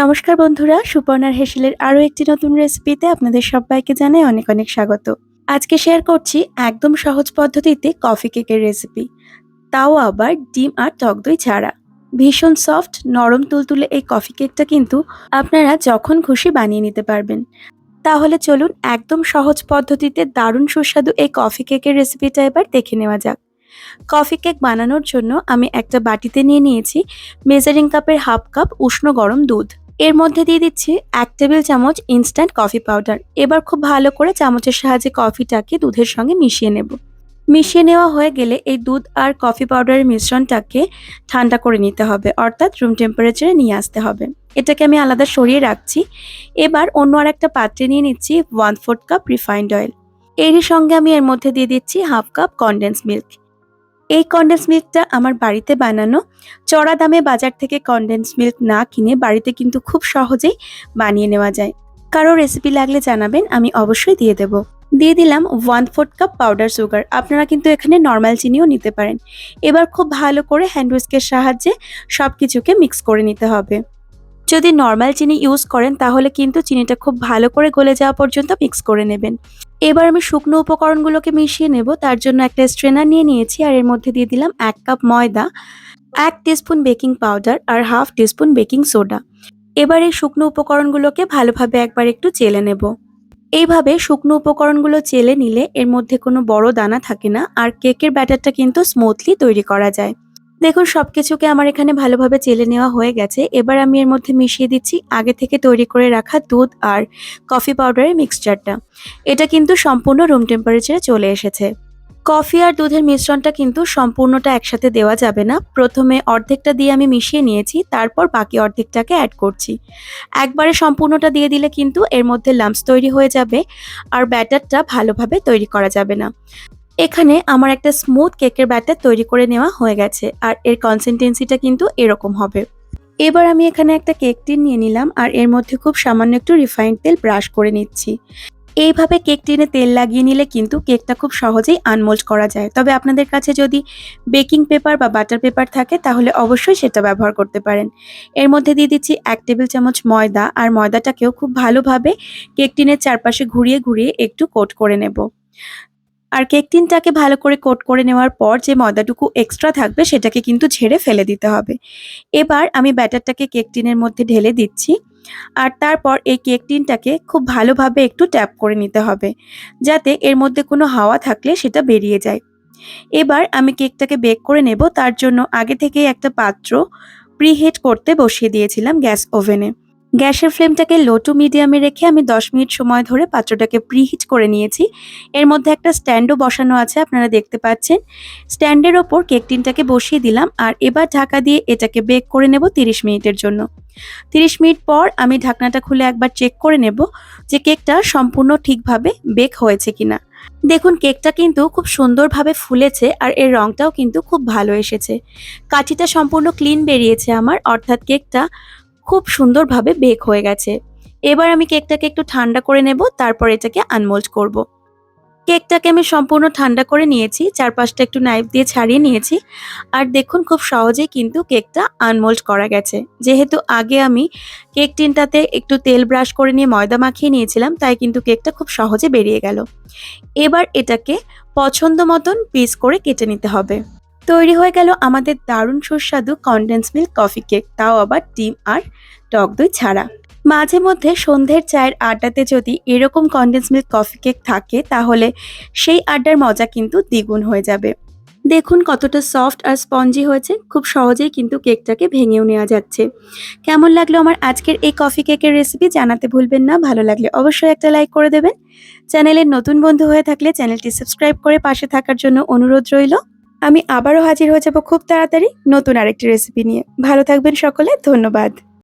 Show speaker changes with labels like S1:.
S1: নমস্কার বন্ধুরা, সুপর্ণার হেসেলের আরও একটি নতুন রেসিপিতে আপনাদের সবাইকে জানাই অনেক অনেক স্বাগত। আজকে শেয়ার করছি একদম সহজ পদ্ধতিতে কফি কেকের রেসিপি তাও আবার ডিম আর টক দই ছাড়া। ভীষণ সফট নরম তুলতুলে এই কফি কেকটা কিন্তু আপনারা যখন খুশি বানিয়ে নিতে পারবেন। তাহলে চলুন একদম সহজ পদ্ধতিতে দারুণ সুস্বাদু এই কফি কেকের রেসিপিটা এবার দেখে নেওয়া যাক। কফি কেক বানানোর জন্য আমি একটা বাটিতে নিয়ে নিয়েছি মেজারিং কাপের হাফ কাপ উষ্ণ গরম দুধ। এর মধ্যে দিয়ে দিচ্ছি এক টেবিল চামচ ইনস্ট্যান্ট কফি পাউডার এবার খুব ভালো করে চামচের সাহায্যে কফিটাকে দুধের সঙ্গে মিশিয়ে নেব। মিশিয়ে নেওয়া হয়ে গেলে এই দুধ আর কফি পাউডারের মিশ্রণটাকে ঠান্ডা করে নিতে হবে, অর্থাৎ রুম টেম্পারেচারে নিয়ে আসতে হবে। এটাকে আমি আলাদা সরিয়ে রাখছি। এবার অন্য আর একটা পাত্রে নিয়ে নিচ্ছি one fourth cup refined oil এরই সঙ্গে আমি এর মধ্যে দিয়ে দিচ্ছি হাফ কাপ কনডেন্স মিল্ক এই কন্ডেন্স মিল্কটা আমার বাড়িতে বানানো, চড়া দামে বাজার থেকে কন্ডেন্স মিল্ক না কিনে বাড়িতে কিন্তু খুব সহজেই বানিয়ে নেওয়া যায়। কারও রেসিপি লাগলে জানাবেন, আমি অবশ্যই দিয়ে দেব। দিয়ে দিলাম one fourth cup powder sugar আপনারা কিন্তু এখানে নর্মাল চিনিও নিতে পারেন। এবার খুব ভালো করে হ্যান্ড উইস্কের সাহায্যে সব কিছুকে মিক্স করে নিতে হবে। যদি নর্মাল চিনি ইউজ করেন, তাহলে কিন্তু চিনিটা খুব ভালো করে গলে যাওয়া পর্যন্ত মিক্স করে নেবেন। এবার আমি শুকনো উপকরণগুলোকে মিশিয়ে নেব, তার জন্য একটা স্ট্রেনার নিয়ে নিয়েছি, আর এর মধ্যে দিয়ে দিলাম এক কাপ ময়দা, এক টিস্পুন বেকিং পাউডার আর হাফ টিস্পুন বেকিং সোডা এবার এই শুকনো উপকরণগুলোকে ভালোভাবে একবার একটু চেলে নেব। এইভাবে শুকনো উপকরণগুলো চেলে নিলে এর মধ্যে কোনো বড় দানা থাকে না, আর কেকের ব্যাটারটা কিন্তু স্মুথলি তৈরি করা যায়। দেখুন সব কিছুকে আমার এখানে ভালোভাবে চেলে নেওয়া হয়ে গেছে। এবার আমি এর মধ্যে মিশিয়ে দিচ্ছি আগে থেকে তৈরি করে রাখা দুধ আর কফি পাউডারের মিক্সচারটা। এটা কিন্তু সম্পূর্ণ রুম টেম্পারেচারে চলে এসেছে। কফি আর দুধের মিশ্রণটা কিন্তু সম্পূর্ণটা একসাথে দেওয়া যাবে না। প্রথমে অর্ধেকটা দিয়ে আমি মিশিয়ে নিয়েছি, তারপর বাকি অর্ধেকটাকে অ্যাড করছি। একবারে সম্পূর্ণটা দিয়ে দিলে কিন্তু এর মধ্যে লাম্পস তৈরি হয়ে যাবে আর ব্যাটারটা ভালোভাবে তৈরি করা যাবে না। এখানে আমার একটা স্মুথ কেকের ব্যাটার তৈরি করে নেওয়া হয়ে গেছে, আর এর কনসিস্টেন্সিটা কিন্তু এরকম হবে। এবার আমি এখানে একটা কেক টিন নিয়ে নিলাম, আর এর মধ্যে খুব সামান্য একটু রিফাইন্ড তেল ব্রাশ করে নিচ্ছি। এইভাবে কেক টিনে তেল লাগিয়ে নিলে কিন্তু কেকটা খুব সহজেই আনমোল্ড করা যায়। তবে আপনাদের কাছে যদি বেকিং পেপার বা বাটার পেপার থাকে, তাহলে অবশ্যই সেটা ব্যবহার করতে পারেন। এর মধ্যে দিয়ে দিচ্ছি এক টেবিল চামচ ময়দা, আর ময়দাটাকেও খুব ভালোভাবে কেক টিনের চারপাশে ঘুরিয়ে ঘুরিয়ে একটু কোট করে নেব। আর কেক টিনটাকে ভালো করে কোট করে নেওয়ার পর যে ময়দাটুকু এক্সট্রা থাকবে সেটাকে কিন্তু ঝেড়ে ফেলে দিতে হবে। এবার আমি ব্যাটারটাকে কেক টিনের মধ্যে ঢেলে দিচ্ছি আর তারপর এই কেক টিনটাকে খুব ভালোভাবে একটু ট্যাপ করে নিতে হবে যাতে এর মধ্যে কোনো হাওয়া থাকলে সেটা বেরিয়ে যায়। এবার আমি কেকটাকে বেক করে নেব, তার জন্য আগে থেকেই একটা পাত্র প্রিহিট করতে বসিয়ে দিয়েছিলাম গ্যাস ওভেনে। গ্যাসের ফ্লেমটাকে লো টু মিডিয়ামে রেখে আমি 10 মিনিট সময় ধরে পাত্রটাকে প্রিহিট করে নিয়েছি। এর মধ্যে একটা স্ট্যান্ডও বসানো আছে, আপনারা দেখতে পাচ্ছেন। স্ট্যান্ডের ওপর কেক টিনটাকে বসিয়ে দিলাম আর এবার ঢাকা দিয়ে এটাকে বেক করে নেব 30 মিনিটের জন্য। 30 মিনিট পর আমি ঢাকনাটা খুলে একবার চেক করে নেব যে কেকটা সম্পূর্ণ ঠিকভাবে বেক হয়েছে কিনা। দেখুন কেকটা কিন্তু খুব সুন্দরভাবে ফুলেছে আর এর রংটাও কিন্তু খুব ভালো এসেছে। কাঠিটা সম্পূর্ণ ক্লিন বেরিয়েছে আমার, অর্থাৎ কেকটা খুব সুন্দরভাবে বেক হয়ে গেছে। এবার আমি কেকটাকে একটু ঠান্ডা করে নেব, তারপর এটাকে আনমোল্ড করব। কেকটাকে আমি সম্পূর্ণ ঠান্ডা করে নিয়েছি, চারপাশটা একটু নাইফ দিয়ে ছাড়িয়ে নিয়েছি। আর দেখুন খুব সহজেই কিন্তু কেকটা আনমোল্ড করা গেছে। যেহেতু আগে আমি কেক টিনটাতে একটু তেল ব্রাশ করে নিয়ে ময়দা মাখিয়ে নিয়েছিলাম, তাই কিন্তু কেকটা খুব সহজে বেরিয়ে গেল। এবার এটাকে পছন্দ মতন পিস করে কেটে নিতে হবে। তৈরি হয়ে গেল আমাদের দারুণ সুস্বাদু কনডেন্স মিল্ক কফি কেক তাও আবার ডিম আর টক দই ছাড়া। মাঝে মধ্যে সন্ধ্যের চায়ের আড্ডাতে যদি এরকম কনডেন্স মিল্ক কফি কেক থাকে, তাহলে সেই আড্ডার মজা কিন্তু দ্বিগুণ হয়ে যাবে। দেখুন কতটা সফট আর স্পঞ্জি হয়েছে, খুব সহজেই কিন্তু কেকটাকে ভেঙেও নেওয়া যাচ্ছে। কেমন লাগল আমার আজকের এই কফি কেকের রেসিপি জানাতে ভুলবেন না, ভালো লাগলে অবশ্যই একটা লাইক করে দেবেন। চ্যানেলের নতুন বন্ধু হয়ে থাকলে চ্যানেলটি সাবস্ক্রাইব করে পাশে থাকার জন্য অনুরোধ রইল। আমি আবারও হাজির হয়ে যাব খুব তাড়াতাড়ি নতুন আরেকটি রেসিপি নিয়ে। ভালো থাকবেন সকলে, ধন্যবাদ।